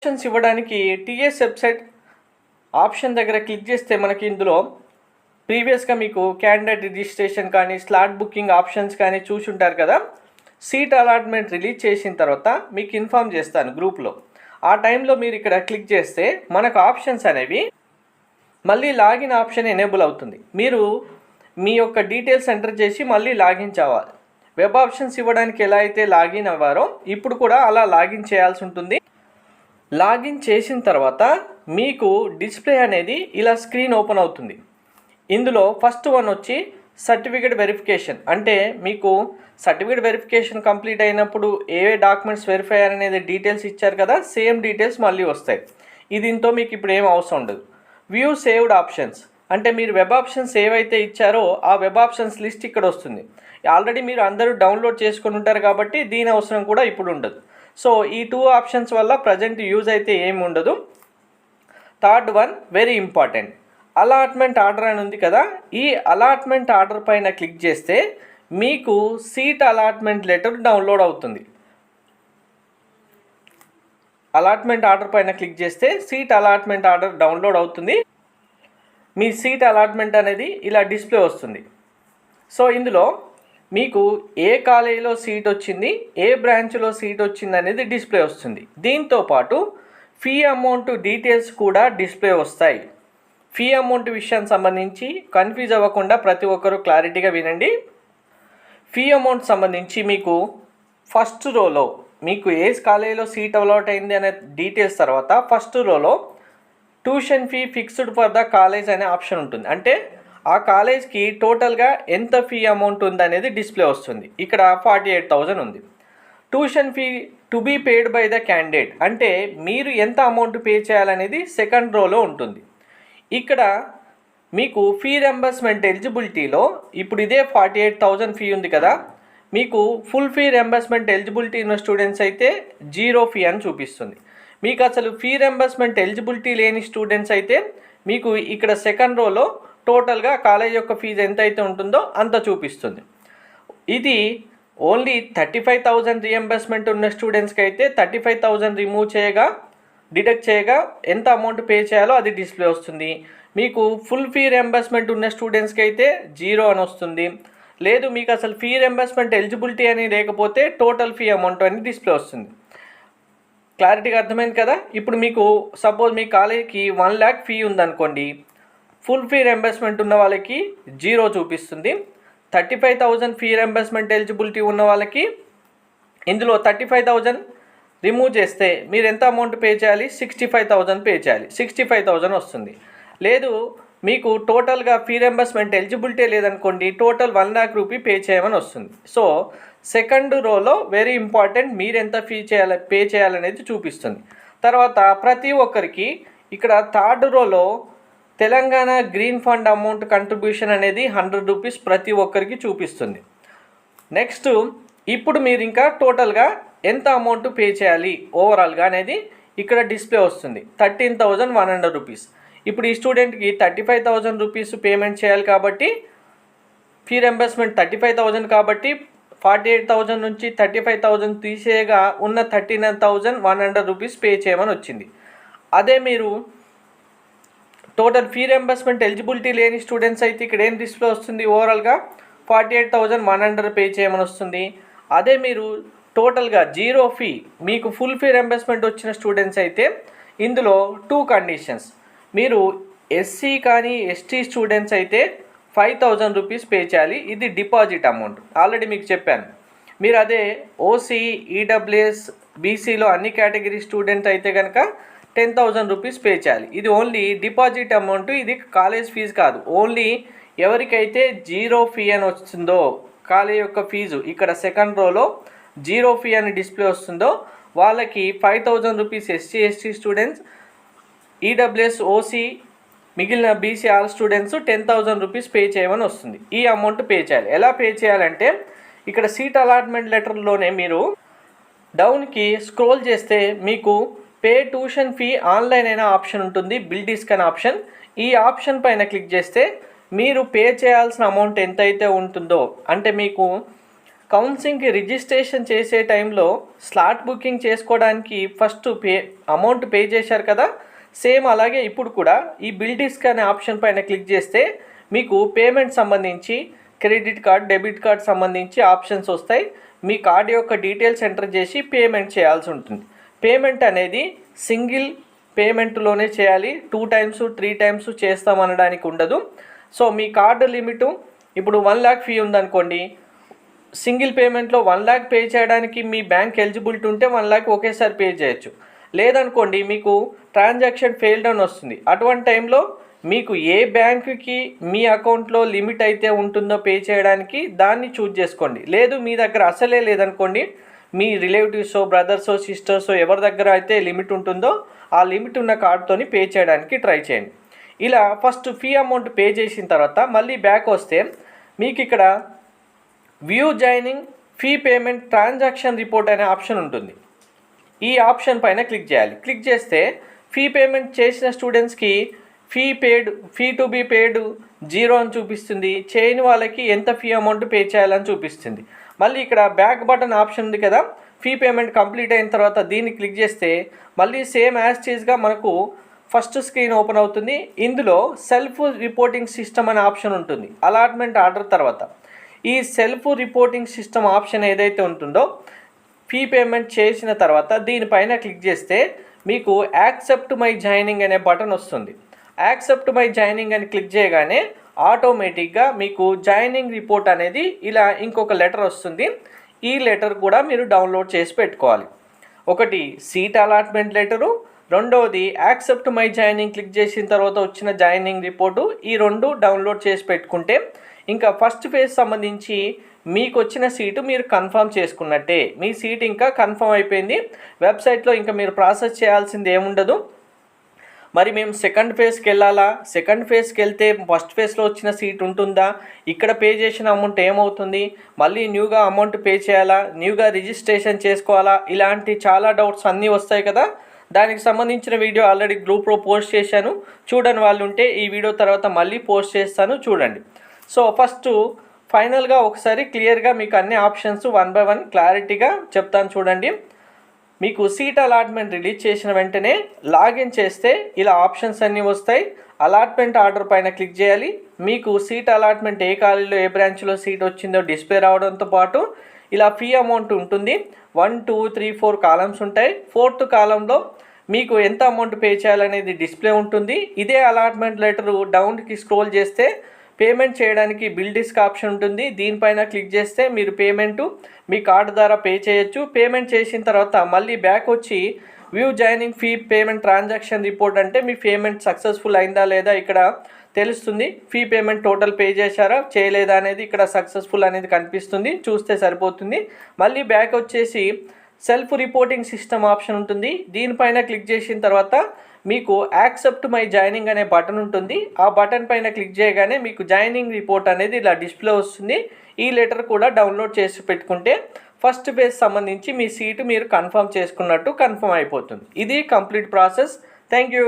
Options ఇవ్వడానికి TS website option దగ్గర click చేస్తే మనకి ఇందులో ప్రీవియస్గా మీకు క్యాండిడేట్ రిజిస్ట్రేషన్ కానీ స్లాట్ బుకింగ్ ఆప్షన్స్ కానీ చూసి ఉంటారు కదా. సీట్ అలాట్మెంట్ రిలీజ్ చేసిన తర్వాత మీకు ఇన్ఫామ్ చేస్తాను గ్రూప్లో ఆ టైంలో మీరు ఇక్కడ క్లిక్ చేస్తే మనకు ఆప్షన్స్ అనేవి మళ్ళీ లాగిన్ ఆప్షన్ ఎనేబుల్ అవుతుంది. మీరు మీ యొక్క డీటెయిల్స్ ఎంటర్ చేసి మళ్ళీ లాగిన్ చేయాలి వెబ్ ఆప్షన్స్ ఇవ్వడానికి ఎలా అయితే లాగిన్ అవ్వారో ఇప్పుడు కూడా అలా లాగిన్ చేయాల్సి ఉంటుంది. లాగిన్ చేసిన తర్వాత మీకు డిస్ప్లే అనేది ఇలా స్క్రీన్ ఓపెన్ అవుతుంది. ఇందులో ఫస్ట్ వన్ వచ్చి సర్టిఫికేట్ వెరిఫికేషన్. అంటే మీకు సర్టిఫికేట్ వెరిఫికేషన్ కంప్లీట్ అయినప్పుడు ఏ డాక్యుమెంట్స్ వెరిఫై అనేది డీటెయిల్స్ ఇచ్చారు కదా సేమ్ డీటెయిల్స్ మళ్ళీ వస్తాయి. దీంతో మీకు ఇప్పుడు ఏం అవసరం ఉండదు. View saved options. అంటే మీరు వెబ్ ఆప్షన్స్ ఏవైతే ఇచ్చారో ఆ వెబ్ ఆప్షన్స్ లిస్ట్ ఇక్కడ వస్తుంది. ఆల్రెడీ మీరు అందరూ డౌన్లోడ్ చేసుకొని ఉంటారు కాబట్టి దీని అవసరం కూడా ఇప్పుడు ఉండదు. సో ఈ టూ ఆప్షన్స్ వల్ల ప్రజెంట్ యూజ్ అయితే ఏమి ఉండదు. Third one very important allotment order అని ఉంది కదా ఈ అలాట్మెంట్ ఆర్డర్ పైన క్లిక్ చేస్తే మీకు సీట్ అలాట్మెంట్ లెటర్ డౌన్లోడ్ అవుతుంది. అలాట్మెంట్ ఆర్డర్ పైన క్లిక్ చేస్తే సీట్ అలాట్మెంట్ ఆర్డర్ డౌన్లోడ్ అవుతుంది. మీ సీట్ అలాట్మెంట్ అనేది ఇలా డిస్ప్లే వస్తుంది. సో ఇందులో మీకు ఏ కాలేజీలో సీట్ వచ్చింది ఏ బ్రాంచ్లో సీట్ వచ్చింది అనేది డిస్ప్లే వస్తుంది. దీంతో పాటు ఫీ అమౌంట్ డీటెయిల్స్ కూడా డిస్ప్లే వస్తాయి. ఫీ అమౌంట్ విషయానికి సంబంధించి కన్ఫ్యూజ్ అవ్వకుండా ప్రతి ఒక్కరూ క్లారిటీగా వినండి. ఫీ అమౌంట్ సంబంధించి మీకు ఫస్ట్ రోలో మీకు ఏ కాలేజీలో సీట్ అలాట్ అయింది అనే డీటెయిల్స్ తర్వాత ఫస్ట్ రోలో tuition fee fixed for the college అనే ఆప్షన్ ఉంటుంది. అంటే ఆ కాలేజ్కి టోటల్గా ఎంత ఫీ అమౌంట్ ఉంది అనేది డిస్ప్లే వస్తుంది. ఇక్కడ ఫార్టీ ఎయిట్ థౌజండ్ ఉంది. Tuition fee to be paid by the candidate అంటే మీరు ఎంత అమౌంట్ పే చేయాలనేది సెకండ్ రోలో ఉంటుంది. ఇక్కడ మీకు ఫీ రెంబర్స్మెంట్ ఎలిజిబిలిటీలో ఇప్పుడు ఇదే ఫార్టీ ఎయిట్ థౌజండ్ ఫీ ఉంది కదా మీకు ఫుల్ ఫీ రెంబర్స్మెంట్ ఎలిజిబిలిటీ ఉన్న స్టూడెంట్స్ అయితే జీరో ఫీ అని చూపిస్తుంది. మీకు అసలు ఫీ రెంబర్స్మెంట్ ఎలిజిబిలిటీ లేని స్టూడెంట్స్ అయితే మీకు ఇక్కడ సెకండ్ రోలో టోటల్గా కాలేజ్ యొక్క ఫీజు ఎంత అయితే ఉంటుందో అంత చూపిస్తుంది. ఇది only thirty five thousand reimbursement ఉన్న స్టూడెంట్స్కి అయితే థర్టీ ఫైవ్ థౌజండ్ రిమూవ్ చేయగా డిడక్ట్ చేయగా ఎంత అమౌంట్ పే చేయాలో అది డిస్ప్లే వస్తుంది. మీకు ఫుల్ ఫీ రియంబర్స్మెంట్ ఉన్న స్టూడెంట్స్కి అయితే జీరో అని వస్తుంది. లేదు మీకు అసలు ఫీ రియంబర్స్మెంట్ ఎలిజిబిలిటీ అని లేకపోతే టోటల్ ఫీ అమౌంట్ అని డిస్ప్లే వస్తుంది. క్లారిటీగా అర్థమైంది కదా? ఇప్పుడు మీకు సపోజ్ మీ కాలేజీకి వన్ ల్యాక్ ఫీ ఉందనుకోండి ఫుల్ ఫీ రెంబర్స్మెంట్ ఉన్న వాళ్ళకి జీరో చూపిస్తుంది. Thirty five thousand fee reimbursement eligibility ఉన్న వాళ్ళకి ఇందులో థర్టీ ఫైవ్ థౌజండ్ రిమూవ్ చేస్తే మీరు ఎంత అమౌంట్ పే చేయాలి? సిక్స్టీ ఫైవ్ థౌజండ్ పే చేయాలి. సిక్స్టీ ఫైవ్ థౌజండ్ వస్తుంది. లేదు మీకు టోటల్గా ఫీ రెంబర్స్మెంట్ ఎలిజిబిలిటీ లేదనుకోండి total one lakh rupee pay చేయమని వస్తుంది. సో సెకండ్ రోలో వెరీ ఇంపార్టెంట్ మీరు ఎంత ఫీ చేయాలి పే చేయాలనేది చూపిస్తుంది. తర్వాత ప్రతి ఒక్కరికి ఇక్కడ థర్డ్ రోలో Telangana green fund amount contribution అనేది హండ్రెడ్ రూపీస్ ప్రతి ఒక్కరికి చూపిస్తుంది. నెక్స్ట్ ఇప్పుడు మీరు ఇంకా టోటల్గా ఎంత అమౌంట్ పే చేయాలి? ఓవరాల్గా అనేది ఇక్కడ డిస్ప్లే వస్తుంది. Thirteen thousand one hundred rupees ఇప్పుడు ఈ స్టూడెంట్కి thirty five thousand rupees payment చేయాలి కాబట్టి fee reimbursement thirty five thousand కాబట్టి ఫార్టీ ఎయిట్ థౌజండ్ నుంచి థర్టీ ఫైవ్ థౌజండ్ తీసేయగా ఉన్న thirty nine thousand one hundred rupees pay చేయమని వచ్చింది. అదే మీరు టోటల్ ఫీ రెంబర్స్మెంట్ ఎలిజిబిలిటీ లేని స్టూడెంట్స్ అయితే ఇక్కడ ఏం డిస్ప్లే వస్తుంది? ఓవరాల్గా forty eight thousand one hundred pay చేయమని వస్తుంది. అదే మీరు టోటల్గా జీరో ఫీ మీకు ఫుల్ ఫీ రెంబర్స్మెంట్ వచ్చిన స్టూడెంట్స్ అయితే ఇందులో టూ కండిషన్స్ మీరు ఎస్సీ కానీ ఎస్టీ స్టూడెంట్స్ అయితే ఫైవ్ థౌజండ్ రూపీస్ పే చేయాలి. ఇది డిపాజిట్ అమౌంట్ ఆల్రెడీ మీకు చెప్పాను. మీరు అదే ఓసీ ఈడబ్ల్యూఎస్ బీసీలో అన్ని కేటగిరీ స్టూడెంట్ అయితే కనుక టెన్ థౌజండ్ రూపీస్ పే చేయాలి. ఇది ఓన్లీ డిపాజిట్ అమౌంట్ ఇది కాలేజ్ ఫీజు కాదు. ఓన్లీ ఎవరికైతే జీరో ఫీ అని వస్తుందో కాలేజ్ యొక్క ఫీజు ఇక్కడ సెకండ్ రోలో జీరో ఫీ అని డిస్ప్లే వస్తుందో వాళ్ళకి five thousand rupees SC ST students EWS OC మిగిలిన BC all students ten thousand rupees pay చేయమని వస్తుంది. ఈ అమౌంట్ పే చేయాలి. ఎలా పే చేయాలంటే ఇక్కడ సీట్ అలాట్మెంట్ లెటర్లోనే మీరు డౌన్కి స్క్రోల్ చేస్తే మీకు పే ట్యూషన్ ఫీ ఆన్లైన్ అయిన ఆప్షన్ ఉంటుంది బిల్ డిస్కన్ ఆప్షన్. ఈ ఆప్షన్ పైన క్లిక్ చేస్తే మీరు పే చేయాల్సిన అమౌంట్ ఎంతైతే ఉంటుందో అంటే మీకు కౌన్సిలింగ్కి రిజిస్ట్రేషన్ చేసే టైంలో స్లాట్ బుకింగ్ చేసుకోవడానికి ఫస్ట్ పే అమౌంట్ పే చేశారు కదా? సేమ్ అలాగే ఇప్పుడు కూడా ఈ బిల్ డిస్క్ అనే ఆప్షన్ పైన క్లిక్ చేస్తే మీకు పేమెంట్ సంబంధించి క్రెడిట్ కార్డ్ డెబిట్ కార్డ్ సంబంధించి ఆప్షన్స్ వస్తాయి. మీ కార్డు యొక్క డీటెయిల్స్ ఎంటర్ చేసి పేమెంట్ చేయాల్సి ఉంటుంది. పేమెంట్ అనేది సింగిల్ పేమెంట్లోనే చేయాలి. టూ టైమ్స్ త్రీ టైమ్స్ చేస్తామనడానికి ఉండదు. సో మీ కార్డు లిమిటు ఇప్పుడు వన్ ల్యాక్ ఫీ ఉందనుకోండి. సింగిల్ పేమెంట్లో వన్ ల్యాక్ పే చేయడానికి మీ బ్యాంక్ ఎలిజిబిలిటీ ఉంటే వన్ ల్యాక్ ఒకేసారి పే చేయొచ్చు. లేదనుకోండి మీకు ట్రాన్సాక్షన్ ఫెయిల్డ్ అని వస్తుంది. అటువంటి టైంలో మీకు ఏ బ్యాంకుకి మీ అకౌంట్లో లిమిట్ అయితే ఉంటుందో పే చేయడానికి దాన్ని చూజ్ చేసుకోండి. లేదు మీ దగ్గర అసలే లేదనుకోండి మీ రిలేటివ్సో బ్రదర్సో సిస్టర్సో ఎవరి దగ్గర అయితే లిమిట్ ఉంటుందో ఆ లిమిట్ ఉన్న కార్డుతోని పే చేయడానికి ట్రై చేయండి. ఇలా ఫస్ట్ ఫీ అమౌంట్ పే చేసిన తర్వాత మళ్ళీ బ్యాక్ వస్తే మీకు ఇక్కడ view joining fee payment transaction report అనే ఆప్షన్ ఉంటుంది. ఈ ఆప్షన్ పైన క్లిక్ చేయాలి. క్లిక్ చేస్తే ఫీ పేమెంట్ చేసిన స్టూడెంట్స్కి fee paid fee to be paid zero అని చూపిస్తుంది. చేయని వాళ్ళకి ఎంత ఫీ అమౌంట్ పే చేయాలని చూపిస్తుంది. మళ్ళీ ఇక్కడ బ్యాక్ బటన్ ఆప్షన్ ఉంది కదా ఫీ పేమెంట్ కంప్లీట్ అయిన తర్వాత దీన్ని క్లిక్ చేస్తే మళ్ళీ సేమ్ యాజ్ చీజ్గా మనకు ఫస్ట్ స్క్రీన్ ఓపెన్ అవుతుంది. ఇందులో సెల్ఫ్ రిపోర్టింగ్ సిస్టమ్ అనే ఆప్షన్ ఉంటుంది. అలాట్మెంట్ ఆర్డర్ తర్వాత ఈ సెల్ఫ్ రిపోర్టింగ్ సిస్టమ్ ఆప్షన్ ఏదైతే ఉంటుందో ఫీ పేమెంట్ చేసిన తర్వాత దీనిపైన క్లిక్ చేస్తే మీకు యాక్సెప్ట్ మై జాయినింగ్ అనే బటన్ వస్తుంది. యాక్సెప్ట్ మై జాయినింగ్ అని క్లిక్ చేయగానే ఆటోమేటిక్గా మీకు జాయినింగ్ రిపోర్ట్ అనేది ఇలా ఇంకొక లెటర్ వస్తుంది. ఈ లెటర్ కూడా మీరు డౌన్లోడ్ చేసి పెట్టుకోవాలి. ఒకటి సీట్ అలాట్మెంట్ లెటరు. రెండవది యాక్సెప్ట్ మై జాయినింగ్ క్లిక్ చేసిన తర్వాత వచ్చిన జాయినింగ్ రిపోర్టు. ఈ రెండు డౌన్లోడ్ చేసి పెట్టుకుంటే ఇంకా ఫస్ట్ ఫేజ్ సంబంధించి మీకు వచ్చిన సీటు మీరు కన్ఫర్మ్ చేసుకున్నట్టే. మీ సీట్ ఇంకా కన్ఫర్మ్ అయిపోయింది. వెబ్సైట్లో ఇంకా మీరు ప్రాసెస్ చేయాల్సింది ఏముండదు. మరి మేము సెకండ్ ఫేజ్కి వెళ్ళాలా సెకండ్ ఫేజ్కి వెళ్తే ఫస్ట్ ఫేజ్లో వచ్చిన సీట్ ఉంటుందా? ఇక్కడ పే చేసిన అమౌంట్ ఏమవుతుంది? మళ్ళీ న్యూగా అమౌంట్ పే చేయాలా? న్యూగా రిజిస్ట్రేషన్ చేసుకోవాలా? ఇలాంటి చాలా డౌట్స్ అన్నీ వస్తాయి కదా? దానికి సంబంధించిన వీడియో ఆల్రెడీ గ్రూప్లో పోస్ట్ చేశాను. చూడని వాళ్ళు ఉంటే ఈ వీడియో తర్వాత మళ్ళీ పోస్ట్ చేస్తాను చూడండి. సో ఫస్ట్ ఫైనల్గా ఒకసారి క్లియర్గా మీకు అన్ని ఆప్షన్స్ వన్ బై వన్ క్లారిటీగా చెప్తాను చూడండి. మీకు సీట్ అలాట్మెంట్ రిలీజ్ చేసిన వెంటనే లాగిన్ చేస్తే ఇలా ఆప్షన్స్ అన్నీ వస్తాయి. అలాట్మెంట్ ఆర్డర్ పైన క్లిక్ చేయాలి. మీకు సీట్ అలాట్మెంట్ ఏ కాలేజీలో ఏ బ్రాంచ్లో సీట్ వచ్చిందో డిస్ప్లే రావడంతో పాటు ఇలా ఫీ అమౌంట్ ఉంటుంది. One two three four columns ఉంటాయి. ఫోర్త్ కాలంలో మీకు ఎంత అమౌంట్ పే చేయాలనేది డిస్ప్లే ఉంటుంది. ఇదే అలాట్మెంట్ లెటర్ డౌన్కి స్క్రోల్ చేస్తే పేమెంట్ చేయడానికి బిల్ డిస్క్ ఆప్షన్ ఉంటుంది. దీనిపైన క్లిక్ చేస్తే మీరు పేమెంటు మీ కార్డు ద్వారా పే చేయొచ్చు. పేమెంట్ చేసిన తర్వాత మళ్ళీ బ్యాక్ వచ్చి view joining fee payment transaction report అంటే మీ పేమెంట్ సక్సెస్ఫుల్ అయిందా లేదా ఇక్కడ తెలుస్తుంది. ఫీ పేమెంట్ టోటల్ పే చేశారా చేయలేదా అనేది ఇక్కడ సక్సెస్ఫుల్ అనేది కనిపిస్తుంది. చూస్తే సరిపోతుంది. మళ్ళీ బ్యాక్ వచ్చేసి సెల్ఫ్ రిపోర్టింగ్ సిస్టమ్ ఆప్షన్ ఉంటుంది. దీనిపైన క్లిక్ చేసిన తర్వాత మీకు యాక్సెప్ట్ మై జాయినింగ్ అనే బటన్ ఉంటుంది. ఆ బటన్ పైన క్లిక్ చేయగానే మీకు జాయినింగ్ రిపోర్ట్ అనేది ఇలా డిస్ప్లే వస్తుంది. ఈ లెటర్ కూడా డౌన్లోడ్ చేసి పెట్టుకుంటే ఫస్ట్ బేస్ సంబంధించి మీ సీటు మీరు కన్ఫర్మ్ చేసుకున్నట్టు కన్ఫర్మ్ అయిపోతుంది. ఇది కంప్లీట్ ప్రాసెస్ థ్యాంక్ యూ